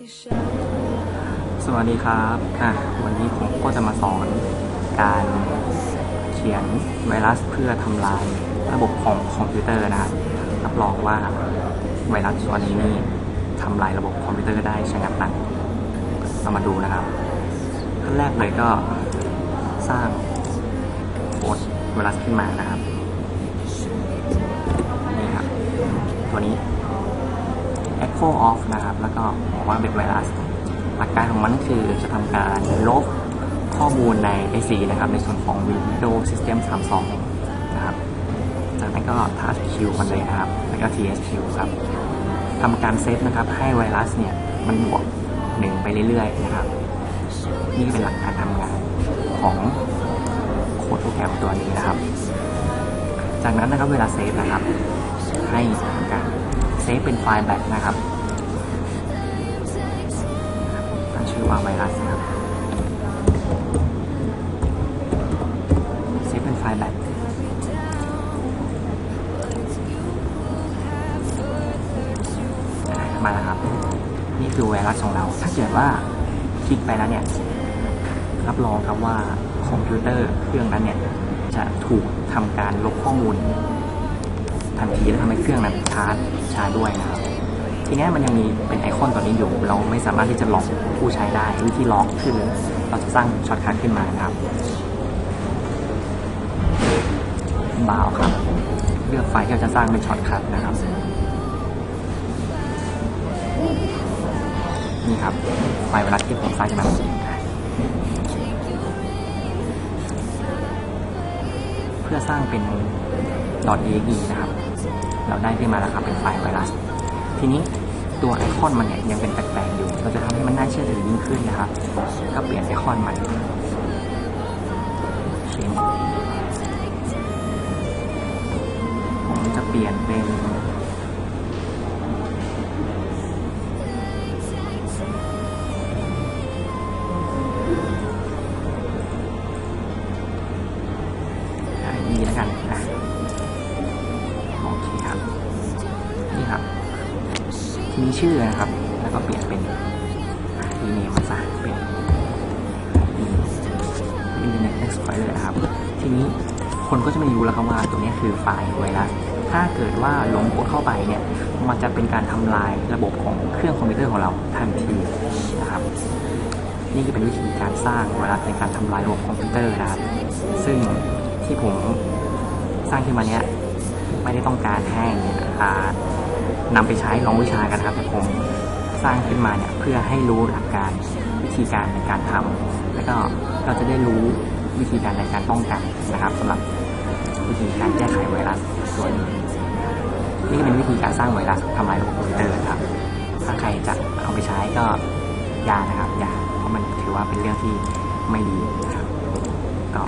สวัสดีครับอะวันนี้ผมก็จะมาสอนการเขียนไวรัสเพื่อทำลายระบบของคอมพิวเตอร์นะครับรับรองว่าไวรัสตัวนี้นี่ทำลายระบบคอมพิวเตอร์ได้ชะงัดนักเรามาดูนะครับขั้นแรกเลยก็สร้างโค้ดไวรัสขึ้นมานะครับนี่ครับตัวนี้ Echo Off นะครับ แล้วก็บอกว่าเป็นไวรัส หลักการของมันคือจะทำการลบข้อมูลใน IC นะครับ ในส่วนของ Windows System 32 นะครับ จากนั้นก็ Touch Q มันเลยนะครับ แล้วก็ THQ ครับทำการเซฟนะครับ ให้ไวรัสเนี่ย มันบวกหนึ่งไปเรื่อยๆ นะครับ นี่เป็นหลักการทำงานของโค้ดโปรแกรมตัวนี้นะครับ จากนั้นนะครับเวลาเซฟนะครับ ให้ทำการ เซฟเป็นไฟล์แบ็กนะครับตั้งชื่อว่าไวรัสนะครับเซฟเป็นไฟล์แบ็กมาแล้วครับ นี่คือไวรัสของเรา ถ้าเกิดว่าคลิกไปแล้วเนี่ย รับรองครับว่าคอมพิวเตอร์เครื่องนั้นเนี่ย จะถูกทำการลบข้อมูล ทันทีและทำให้เครื่องนั้นชาร์จชาร์จด้วยนะครับ ทีนี้มันยังมีเป็นไอคอนตัวนี้อยู่ เราไม่สามารถที่จะล็อกผู้ใช้ได้วิธีล็อกคือเราจะสร้างช็อตคัทขึ้นมานะครับบาวครับ เลือกไฟล์ที่เราจะสร้างเป็นช็อตคัทนะครับนี่ครับไฟล์เวลาที่ผมสร้างขึ้นมาเพื่อสร้างเป็น .exe นะครับ เราได้ขึ้นมาแล้วครับเป็นไฟล์ไวรัส ทีนี้ตัวไอคอนมันเนี่ยยังเป็นแปลกๆอยู่ เราจะทำให้มันน่าเชื่อถือยิ่งขึ้นนะครับ ก็เปลี่ยนไอคอนมันเช่นผมจะเปลี่ยนเป็น ทีชื่อนะครับ แล้วก็เปลี่ยนเป็นอีเมลซะเป็นอินเทอร์เน็ตเอ็กซ์พลอเรอร์ครับ ทีนี้คนก็จะไม่รู้แล้วครับว่าตัวนี้คือไฟล์ไวรัส ถ้าเกิดว่าหลงกดเข้าไปเนี่ย มันจะเป็นการทำลายระบบของเครื่องคอมพิวเตอร์ของเราทันทีนะครับนี่ก็เป็นวิธีการสร้างไวรัสในการทำลายระบบคอมพิวเตอร์นะครับ ซึ่งที่ผมสร้างขึ้นมาเนี้ยไม่ได้ต้องการให้อ่า นำไปใช้ลองวิชากันครับแต่ผมสร้างขึ้นมาเนี่ยเพื่อให้รู้หลักการวิธีการในการทำแล้วก็เราจะได้รู้วิธีการในการป้องกันนะครับสำหรับวิธีการแก้ไขไวรัสตัวนี้นี่ก็เป็นวิธีการสร้างไวรัสทำลายระบบคอมพิวเตอร์นครับ ถ้าใครจะเอาไปใช้ก็ยานะครับยาเพราะมันถือว่าเป็นเรื่องที่ไม่ดีนะครับก็